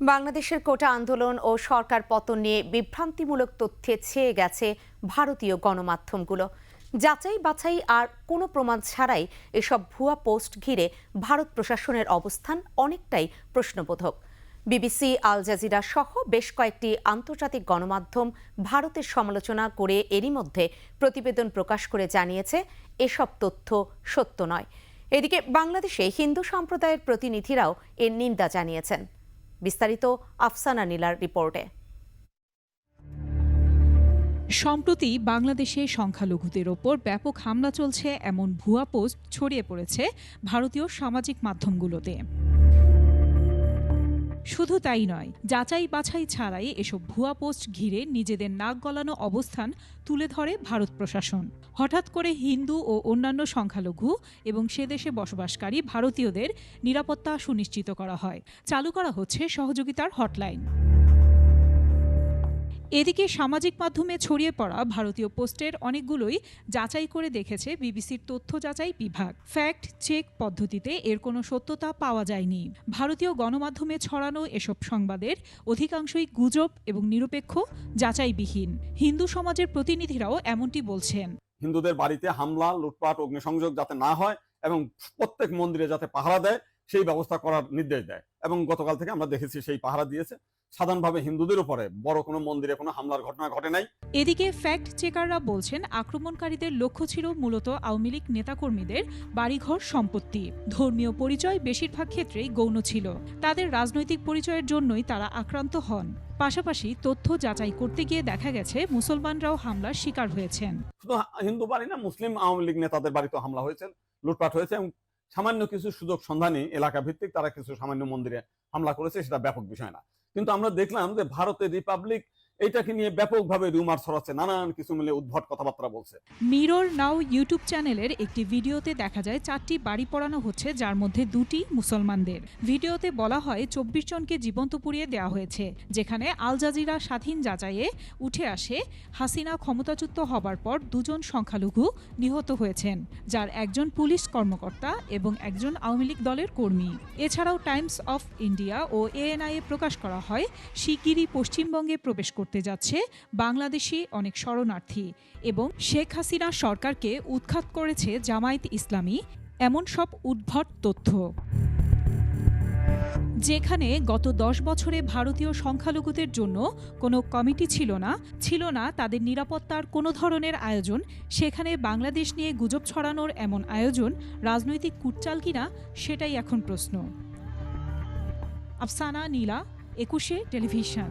বাংলাদেশের কোটা আন্দোলন ও সরকার পতন নিয়ে বিভ্রান্তিমূলক তথ্যে ছেয়ে গেছে ভারতীয় গণমাধ্যমগুলো। যাচাই বাছাই আর কোনো প্রমাণ ছাড়াই এসব ভুয়া পোস্ট ঘিরে ভারত প্রশাসনের অবস্থান অনেকটাই প্রশ্নবোধক। বিবিসি, আল জাজিরা সহ বেশ কয়েকটি আন্তর্জাতিক গণমাধ্যম ভারতের সমালোচনা করে এরই মধ্যে প্রতিবেদন প্রকাশ করে জানিয়েছে, এসব তথ্য সত্য নয়। এদিকে বাংলাদেশে হিন্দু সম্প্রদায়ের প্রতিনিধিরাও এর নিন্দা জানিয়েছেন। বিস্তারিত আফসানা নীলার রিপোর্টে। সম্প্রতি বাংলাদেশে সংখ্যালঘুদের ওপর ব্যাপক হামলা চলছে, এমন ভুয়া পোস্ট ছড়িয়ে পড়েছে ভারতীয় সামাজিক মাধ্যমগুলোতে। শুধু তাই নয়, যাচাই বাছাই ছাড়াই এসব ভুয়া পোস্ট ঘিরে নিজেদের নাক গলানো অবস্থান তুলে ধরে ভারত প্রশাসন। হঠাৎ করে হিন্দু ও অন্যান্য সংখ্যালঘু এবং সে দেশে বসবাসকারী ভারতীয়দের নিরাপত্তা সুনিশ্চিত করা হয়। চালু করা হচ্ছে সহযোগিতার হটলাইন। এদিকে সামাজিক মাধ্যমে ছড়িয়ে পড়া ভারতীয় পোস্টের অনেকগুলোই যাচাই করে দেখেছে বিবিসির তথ্য যাচাই বিভাগ। ফ্যাক্ট চেক পদ্ধতিতে এর কোনো সত্যতা পাওয়া যায়নি। ভারতীয় গণমাধ্যমে ছড়ানো এসব সংবাদের অধিকাংশই গুজব এবং নিরপেক্ষ, যাচাইবিহীন। হিন্দু সমাজের প্রতিনিধিরাও এমনটি বলছেন। হিন্দুদের বাড়িতে হামলা, লুটপাট, অগ্নিসংযোগ যাতে না হয় এবং প্রত্যেক মন্দিরে যাতে পাহারা দেয় সেই ব্যবস্থা করার নির্দেশ দেয়। এবং গতকাল থেকে আমরা দেখেছি সেই পাহারা দিয়েছে। সাধারণভাবে হিন্দুদের উপরে বড় কোনো মন্দিরে কোনো হামলার ঘটনা ঘটে নাই। এদিকে ফ্যাক্ট চেকাররা বলছেন আক্রমণকারীদের লক্ষ্য ছিল মূলত আওয়ামী লীগ নেতাকর্মীদের বাড়িঘর সম্পত্তি। ধর্মীয় পরিচয় বেশিরভাগ ক্ষেত্রেই গৌণ ছিল। তাদের রাজনৈতিক পরিচয়ের জন্যই তারা আক্রান্ত হন। পাশাপাশি তথ্য যাচাই করতে গিয়ে দেখা গেছে মুসলমানরাও হামলার শিকার হয়েছেন। শুধু হিন্দু বাড়ি না মুসলিম আওয়ামী লীগ নেতাদের বাড়িতে হামলা হয়েছে লুটপাট হয়েছে এবং সামান্য কিছু সুযোগ সন্ধানী এলাকা ভিত্তিক তারা কিছু সামান্য মন্দিরে হামলা করেছে, সেটা ব্যাপক বিষয় না। কিন্তু আমরা দেখলাম যে ভারতের রিপাবলিক এইটাকে নিয়ে ব্যাপকভাবে রিউমার ছড়াচ্ছে, নানান কিছু মিলে উদ্ভট কথাবার্তা বলছে। মিরর নাও ইউটিউব চ্যানেলের একটি ভিডিওতে দেখা যায় চারটি বাড়ি পড়ানো হচ্ছে, যার মধ্যে দুটি মুসলমানদের। ভিডিওতে বলা হয় চব্বিশ জনকে জীবন্ত পুড়িয়ে দেওয়া হয়েছে, যেখানে আল জাজিরা স্বাধীন যাচাইয়ে উঠে আসে, হাসিনা ক্ষমতাচ্যুত হবার পর দুজন সংখ্যালঘু নিহত হয়েছেন, যার একজন পুলিশ কর্মকর্তা এবং একজন আওয়ামী লীগ দলের কর্মী। এছাড়াও টাইমস অফ ইন্ডিয়া ও এএনআইএ প্রকাশ করা হয়, শিগগিরই পশ্চিমবঙ্গে প্রবেশ করতে যাচ্ছে বাংলাদেশি অনেক শরণার্থী এবং শেখ হাসিনা সরকারকে উৎখাত করেছে জামায়াত ইসলামী এমন সব উদ্ভট তথ্য। যেখানে গত দশ বছরে ভারতীয় সংখ্যালঘুদের জন্য কোনো কমিটি ছিল না ছিল না তাদের নিরাপত্তার কোনো ধরনের আয়োজন, সেখানে বাংলাদেশ নিয়ে গুজব ছড়ানোর এমন আয়োজন রাজনৈতিক কুটচাল কিনা সেটাই এখন প্রশ্ন। আফসানা নীলা, একুশে টেলিভিশন।